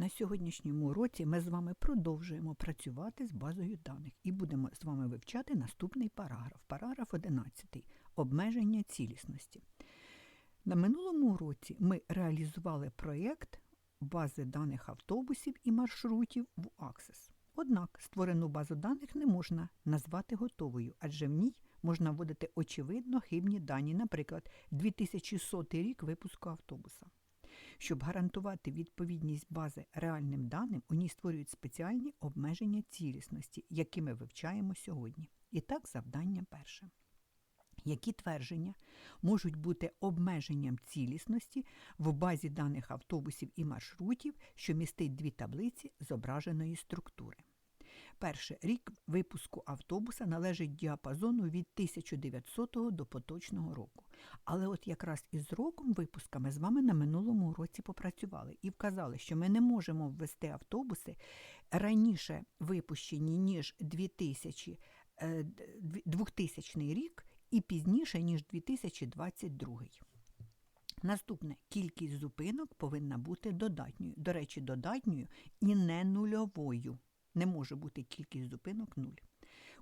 На сьогоднішньому уроці ми з вами продовжуємо працювати з базою даних і будемо з вами вивчати наступний параграф. Параграф 11. Обмеження цілісності. На минулому уроці ми реалізували проєкт бази даних автобусів і маршрутів в Access. Однак створену базу даних не можна назвати готовою, адже в ній можна вводити очевидно хибні дані, наприклад, 2100 рік випуску автобуса. Щоб гарантувати відповідність бази реальним даним, у ній створюють спеціальні обмеження цілісності, які ми вивчаємо сьогодні. І так, завдання перше. Які твердження можуть бути обмеженням цілісності в базі даних автобусів і маршрутів, що містить дві таблиці зображеної структури? Перше, рік випуску автобуса належить діапазону від 1900 до поточного року. Але от якраз із роком випуска ми з вами на минулому році попрацювали і вказали, що ми не можемо ввести автобуси раніше випущені, ніж 2000, е, 2000 рік і пізніше, ніж 2022. Наступне кількість зупинок повинна бути додатньою. До речі, додатньою і не нульовою. Не може бути кількість зупинок нуль.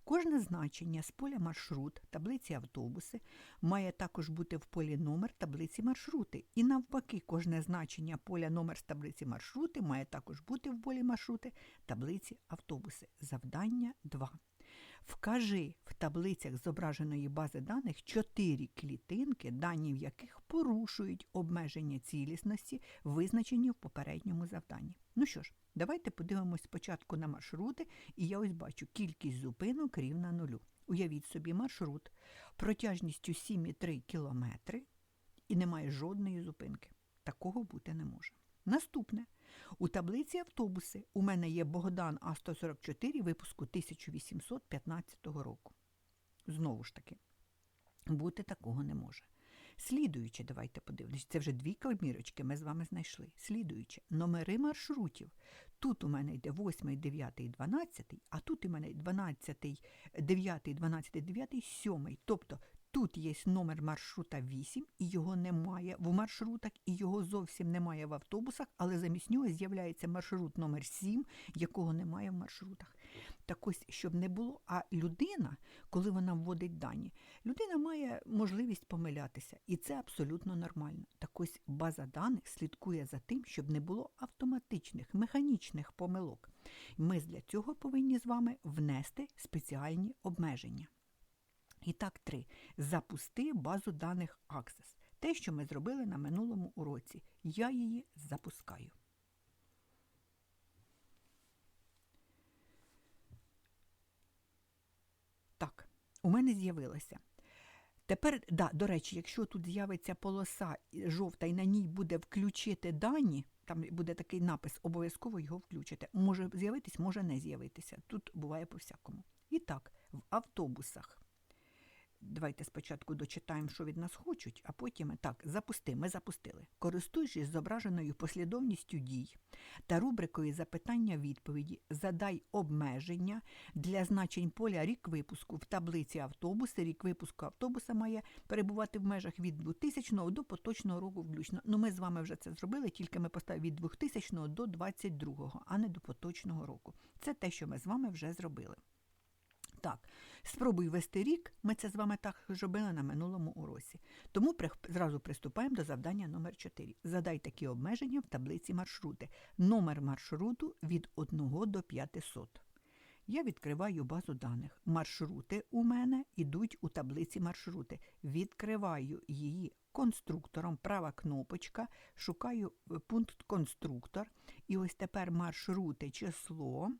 Кожне значення з поля маршрут таблиці автобуси має також бути в полі номер таблиці маршрути. І навпаки, кожне значення поля номер з таблиці маршрути має також бути в полі маршрути таблиці автобуси. Завдання 2. Вкажи в таблицях зображеної бази даних чотири клітинки, дані в яких порушують обмеження цілісності, визначені в попередньому завданні. Ну що ж, давайте подивимось спочатку на маршрути, і я ось бачу кількість зупинок рівна нулю. Уявіть собі маршрут протяжністю 7,3 км і немає жодної зупинки. Такого бути не може. Наступне. У таблиці автобуси у мене є Богдан А144 випуску 1815 року. Знову ж таки, бути такого не може. Слідуюче, давайте подивимось, це вже дві кальмірочки ми з вами знайшли. Слідуючи, номери маршрутів. Тут у мене йде 8, 9, 12, а тут у мене 12, 9, 12, 9, 7. Тобто Тут є номер маршрута 8, і його немає в маршрутах, і його зовсім немає в автобусах, але замість нього з'являється маршрут номер 7, якого немає в маршрутах. Так ось, щоб не було, а людина, коли вона вводить дані, людина має можливість помилятися, і це абсолютно нормально. Так ось база даних слідкує за тим, щоб не було автоматичних, механічних помилок. Ми для цього повинні з вами внести спеціальні обмеження. І так, три. Запусти базу даних Access. Те, що ми зробили на минулому уроці. Я її запускаю. Так, у мене з'явилося. Тепер, да, до речі, якщо тут з'явиться полоса жовта і на ній буде включити дані, там буде такий напис, обов'язково його включити. Може з'явитись, може не з'явитися. Тут буває по-всякому. І так, в автобусах. Давайте спочатку дочитаємо, що від нас хочуть, а потім так, запусти, ми запустили. Користуючись зображеною послідовністю дій та рубрикою запитання-відповіді, задай обмеження для значень поля рік випуску в таблиці автобуси. Рік випуску автобуса має перебувати в межах від 2000 до поточного року включно. Ну, ми з вами вже це зробили, тільки ми поставили від 2000 до 2022, а не до поточного року. Це те, що ми з вами вже зробили. Так, спробуй вести рік, ми це з вами так робили на минулому уроці. Тому зразу приступаємо до завдання номер 4 Задай такі обмеження в таблиці маршрути. Номер маршруту від 1 до 500. Я відкриваю базу даних. Маршрути у мене йдуть у таблиці маршрути. Відкриваю її конструктором, права кнопочка, шукаю пункт конструктор. І ось тепер маршрути число.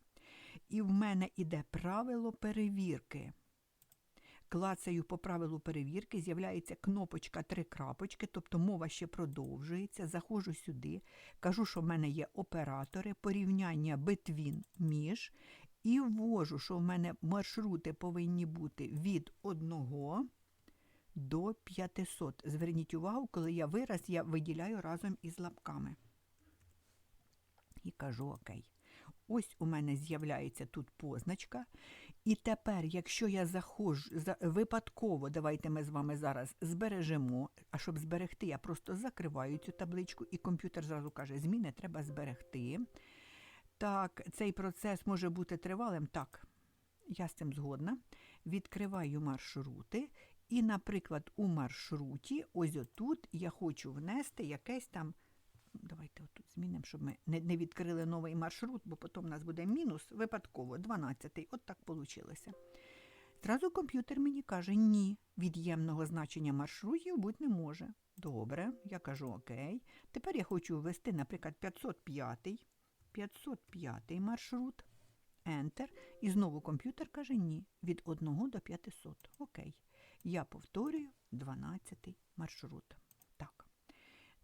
І в мене іде правило перевірки. Клацаю по правилу перевірки, з'являється кнопочка три крапочки, тобто мова ще продовжується. Заходжу сюди, кажу, що в мене є оператори, порівняння between між, і ввожу, що в мене маршрути повинні бути від 1 до 500. Зверніть увагу, коли я вираз, я виділяю разом із лапками. І кажу ОК. Ось у мене з'являється тут позначка. І тепер, якщо я заходжу за, випадково, давайте ми з вами зараз збережемо. А щоб зберегти, я просто закриваю цю табличку, і комп'ютер зразу каже, зміни треба зберегти. Так, цей процес може бути тривалим. Так, я з цим згодна. Відкриваю маршрути. І, наприклад, у маршруті, ось отут, я хочу внести якесь там. Давайте отут змінимо, щоб ми не, відкрили новий маршрут, бо потім у нас буде мінус випадково, 12-й. От так вийшло. Зразу комп'ютер мені каже, ні, від'ємного значення маршрутів бути не може. Добре, я кажу окей. Тепер я хочу ввести, наприклад, 505, 505 маршрут. Enter. І знову комп'ютер каже ні, від 1 до 500. Окей. Я повторюю 12 маршрут.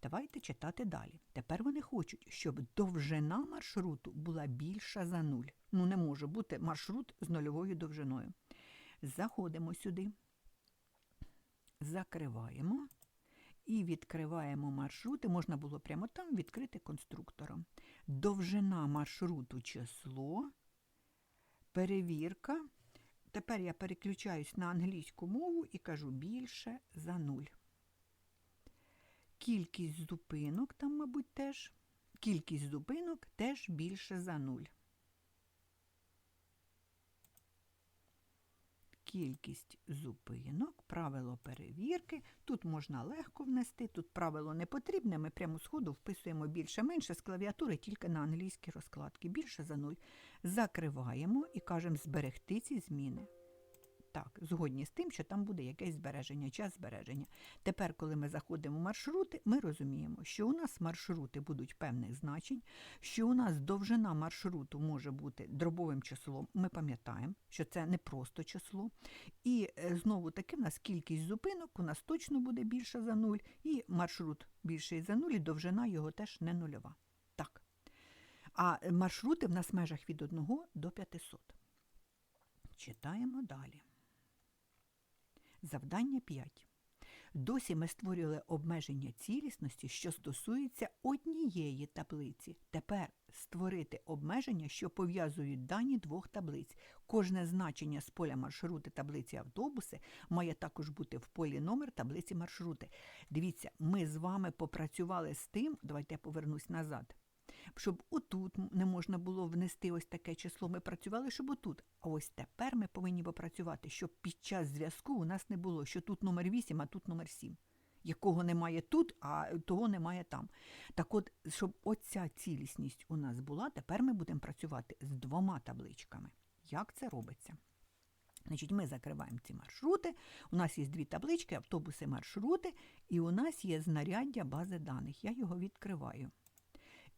Давайте читати далі. Тепер вони хочуть, щоб довжина маршруту була більша за нуль. Ну, не може бути маршрут з нульовою довжиною. Заходимо сюди, закриваємо і відкриваємо маршрути. Можна було прямо там відкрити конструктором. Довжина маршруту число, перевірка. Тепер я переключаюсь на англійську мову і кажу більше за нуль. Кількість зупинок там, мабуть, теж. Кількість зупинок теж більше за нуль. Кількість зупинок, правило перевірки. Тут можна легко внести, тут правило не потрібне. Ми прямо сходу вписуємо більше-менше з клавіатури тільки на англійські розкладки. Більше за нуль. Закриваємо і кажемо зберегти ці зміни. Так, згодні з тим, що там буде якесь збереження, час збереження. Тепер, коли ми заходимо в маршрути, ми розуміємо, що у нас маршрути будуть певних значень, що у нас довжина маршруту може бути дробовим числом. Ми пам'ятаємо, що це не просто число. І е, знову таки в нас кількість зупинок у нас точно буде більша за нуль, і маршрут більший за нуль, і довжина його теж не нульова. Так. А маршрути в нас в межах від 1 до 500. Читаємо далі. Завдання 5. Досі ми створювали обмеження цілісності, що стосується однієї таблиці. Тепер створити обмеження, що пов'язують дані двох таблиць. Кожне значення з поля маршрути таблиці автобуси має також бути в полі номер таблиці маршрути. Дивіться, ми з вами попрацювали з тим, давайте я повернусь назад. Щоб отут не можна було внести ось таке число, ми працювали, щоб отут. А ось тепер ми повинні попрацювати, щоб під час зв'язку у нас не було, що тут номер 8, а тут номер 7. Якого немає тут, а того немає там. Так от, щоб оця цілісність у нас була, тепер ми будемо працювати з двома табличками. Як це робиться? Значить, Ми закриваємо ці маршрути. У нас є дві таблички, автобуси, маршрути, і у нас є знаряддя бази даних. Я його відкриваю.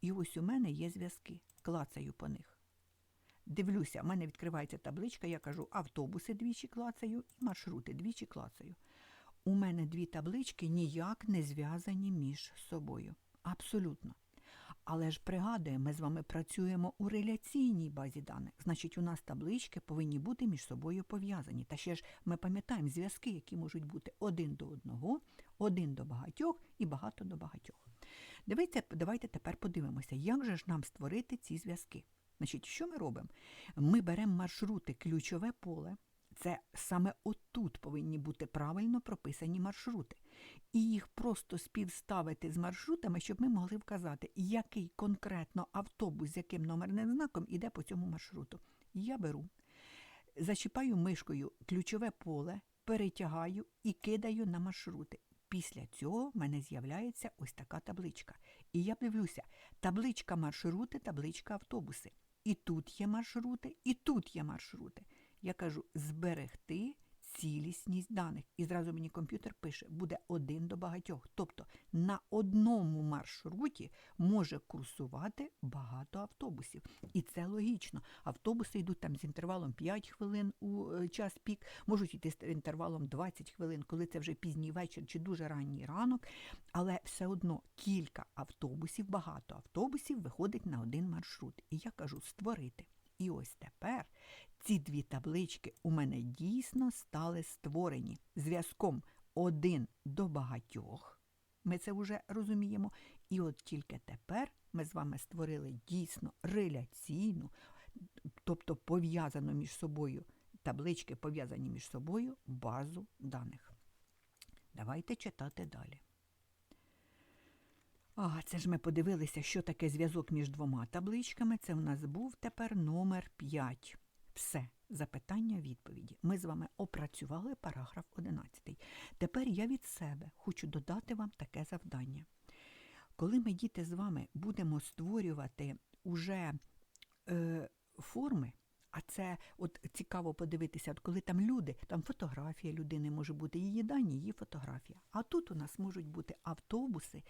І ось у мене є зв'язки. Клацаю по них. Дивлюся, в мене відкривається табличка, я кажу автобуси двічі клацаю і маршрути двічі клацаю. У мене дві таблички ніяк не зв'язані між собою. Абсолютно. Але ж пригадуємо, ми з вами працюємо у реляційній базі даних. Значить, у нас таблички повинні бути між собою пов'язані. Та ще ж ми пам'ятаємо зв'язки, які можуть бути один до одного, один до багатьох і багато до багатьох. Дивіться, давайте тепер подивимося, як же ж нам створити ці зв'язки. Значить, що ми робимо? Ми беремо маршрути, ключове поле. Це саме отут повинні бути правильно прописані маршрути. І їх просто співставити з маршрутами, щоб ми могли вказати, який конкретно автобус з яким номерним знаком іде по цьому маршруту. Я беру, зачіпаю мишкою ключове поле, перетягаю і кидаю на маршрути. Після цього в мене з'являється ось така табличка. І я дивлюся, табличка маршрути, табличка автобуси. І тут є маршрути, і тут є маршрути. Я кажу зберегти цілісність даних. І зразу мені комп'ютер пише, буде один до багатьох. Тобто на одному маршруті може курсувати багато автобусів. І це логічно. Автобуси йдуть там з інтервалом 5 хвилин у е, час пік, можуть йти з інтервалом 20 хвилин, коли це вже пізній вечір чи дуже ранній ранок. Але все одно кілька автобусів, багато автобусів виходить на один маршрут. І я кажу створити. І ось тепер ці дві таблички у мене дійсно стали створені зв'язком один до багатьох. Ми це вже розуміємо. І от тільки тепер ми з вами створили дійсно реляційну, тобто пов'язану між собою таблички, пов'язані між собою базу даних. Давайте читати далі. А, це ж ми подивилися, що таке зв'язок між двома табличками. Це в нас був тепер номер 5. Все, запитання, відповіді. Ми з вами опрацювали параграф 11. Тепер я від себе хочу додати вам таке завдання. Коли ми, діти, з вами будемо створювати уже е, форми, а це от цікаво подивитися, от коли там люди, там фотографія людини може бути, її дані, її фотографія. А тут у нас можуть бути автобуси,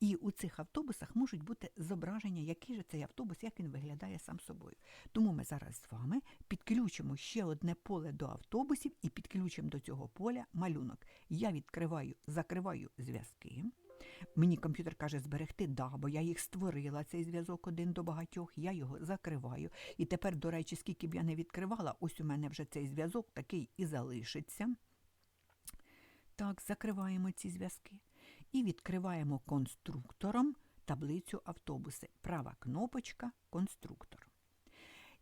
і у цих автобусах можуть бути зображення, який же цей автобус, як він виглядає сам собою. Тому ми зараз з вами підключимо ще одне поле до автобусів і підключимо до цього поля малюнок. Я відкриваю, закриваю зв'язки. Мені комп'ютер каже зберегти, да, бо я їх створила, цей зв'язок один до багатьох, я його закриваю. І тепер, до речі, скільки б я не відкривала, ось у мене вже цей зв'язок такий і залишиться. Так, закриваємо ці зв'язки. І відкриваємо конструктором таблицю автобуси. Права кнопочка конструктор.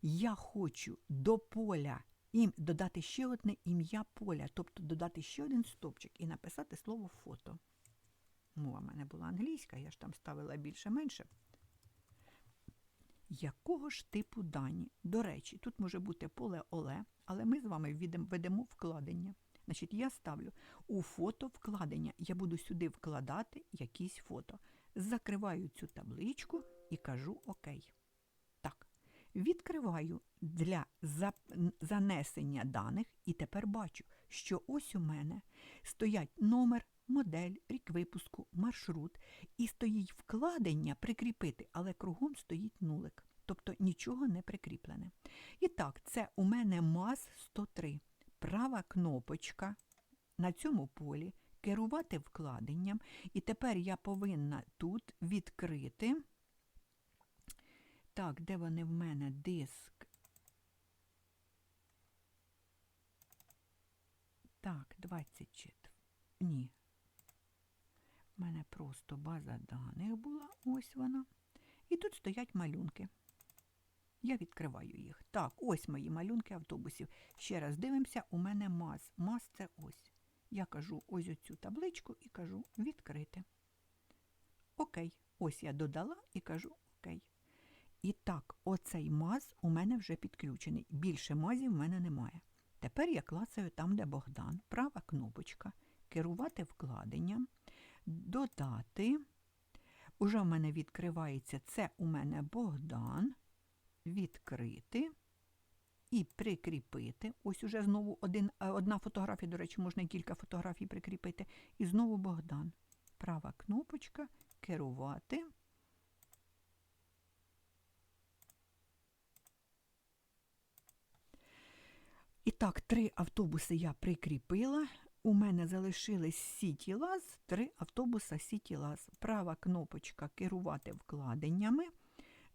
Я хочу до поля ім додати ще одне ім'я поля, тобто додати ще один стопчик і написати слово фото. Мова в мене була англійська, я ж там ставила більше-менше. Якого ж типу дані? До речі, тут може бути поле Оле, але ми з вами ведемо вкладення. Значить, я ставлю у фото вкладення. Я буду сюди вкладати якісь фото. Закриваю цю табличку і кажу ОК. Так. Відкриваю для занесення даних і тепер бачу, що ось у мене стоять номер, модель, рік випуску, маршрут, і стоїть вкладення прикріпити, але кругом стоїть нулик. Тобто нічого не прикріплене. І так, це у мене МАЗ 103. Права кнопочка на цьому полі керувати вкладенням. І тепер я повинна тут відкрити. Так, де вони в мене диск? Так, 24. Ні. У мене просто база даних була, ось вона. І тут стоять малюнки. Я відкриваю їх. Так, ось мої малюнки автобусів. Ще раз дивимося, у мене МАЗ. МАЗ це ось. Я кажу ось оцю табличку і кажу відкрити. Окей. Ось я додала і кажу Окей. І так, оцей маз у мене вже підключений. Більше мазів в мене немає. Тепер я клацаю там, де Богдан, права кнопочка, керувати вкладенням, додати. Уже в мене відкривається це у мене Богдан. Відкрити і прикріпити. Ось уже знову один, одна фотографія, до речі, можна кілька фотографій прикріпити. І знову Богдан. Права кнопочка, керувати. І так, три автобуси я прикріпила. У мене залишились Сіті Лаз, три автобуса Сіті Лаз. Права кнопочка керувати вкладеннями,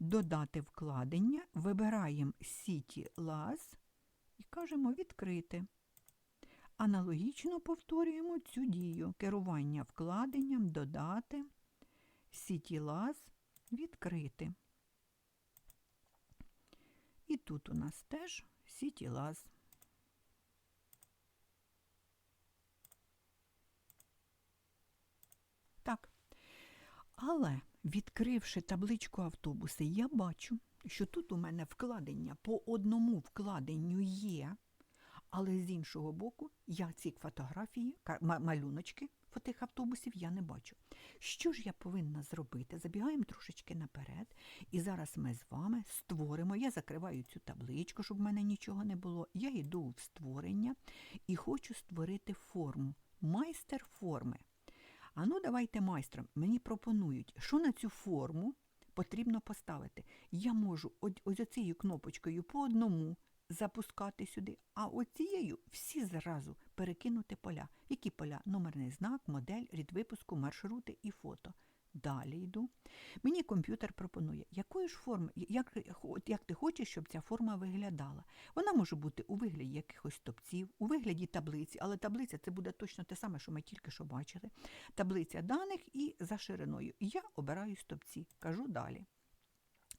додати вкладення, вибираємо Сіті Лаз і кажемо відкрити. Аналогічно повторюємо цю дію. Керування вкладенням, додати, Сіті Лаз, відкрити. І тут у нас теж Сіті Лаз. Так. Але, відкривши табличку автобуси, я бачу, що тут у мене вкладення по одному вкладенню є, але з іншого боку, я ці фотографії, малюночки тих автобусів я не бачу. Що ж я повинна зробити? Забігаємо трошечки наперед, і зараз ми з вами створимо. Я закриваю цю табличку, щоб в мене нічого не було. Я йду в створення і хочу створити форму. Майстер форми. А ну, давайте майстрам. Мені пропонують, що на цю форму потрібно поставити. Я можу ось оцією кнопочкою по одному запускати сюди, а оцією всі зразу перекинути поля. Які поля? Номерний знак, модель, рід випуску, маршрути і фото. Далі йду. Мені комп'ютер пропонує, якої ж форми, як як ти хочеш, щоб ця форма виглядала. Вона може бути у вигляді якихось стопців, у вигляді таблиці, але таблиця це буде точно те саме, що ми тільки що бачили. Таблиця даних і за шириною. Я обираю стопці, кажу далі.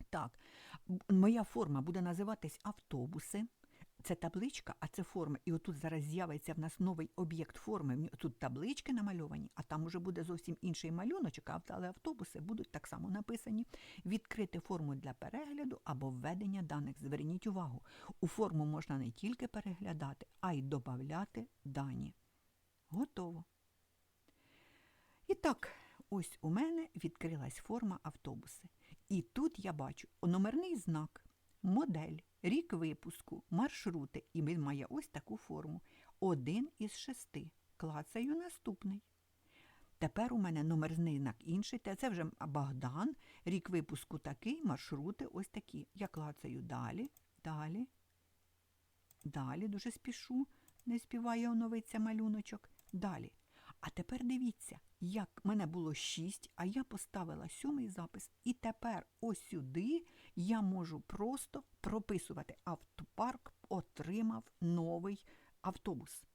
Так, моя форма буде називатись автобуси. Це табличка, а це форма. І отут зараз з'явиться в нас новий об'єкт форми. Тут таблички намальовані, а там уже буде зовсім інший малюночок, але автобуси будуть так само написані. Відкрити форму для перегляду або введення даних. Зверніть увагу, у форму можна не тільки переглядати, а й додати дані. Готово. І так, ось у мене відкрилась форма автобуси. І тут я бачу номерний знак, модель, рік випуску, маршрути. І він має ось таку форму. Один із шести. Клацаю наступний. Тепер у мене номерний знак інший. Це вже Богдан, рік випуску такий, маршрути ось такі. Я клацаю далі, далі, далі, дуже спішу, не співає оновиться малюночок. Далі. А тепер дивіться, як мене було шість, а я поставила сьомий запис. І тепер ось сюди я можу просто прописувати автопарк отримав новий автобус.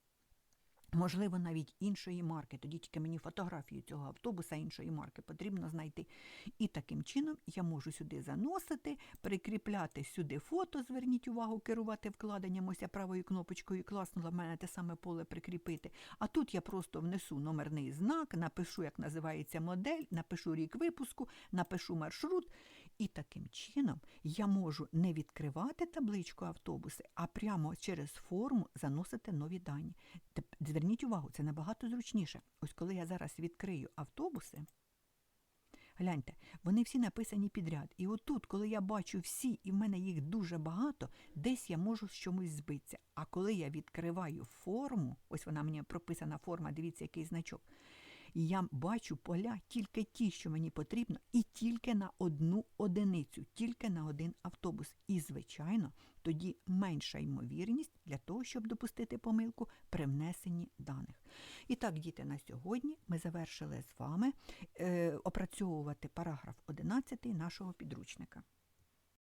Можливо, навіть іншої марки. Тоді тільки мені фотографію цього автобуса іншої марки потрібно знайти. І таким чином я можу сюди заносити, прикріпляти сюди фото, зверніть увагу, керувати вкладенням. Ось я правою кнопочкою класнула в мене те саме поле прикріпити. А тут я просто внесу номерний знак, напишу, як називається модель, напишу рік випуску, напишу маршрут. І таким чином я можу не відкривати табличку автобуси, а прямо через форму заносити нові дані. Зверніть увагу, це набагато зручніше. Ось коли я зараз відкрию автобуси, гляньте, вони всі написані підряд. І отут, коли я бачу всі, і в мене їх дуже багато, десь я можу з чомусь збитися. А коли я відкриваю форму, ось вона мені прописана форма, дивіться, який значок. І я бачу поля тільки ті, що мені потрібно, і тільки на одну одиницю, тільки на один автобус. І, звичайно, тоді менша ймовірність для того, щоб допустити помилку при внесенні даних. І так, діти, на сьогодні ми завершили з вами е, опрацьовувати параграф 11 нашого підручника.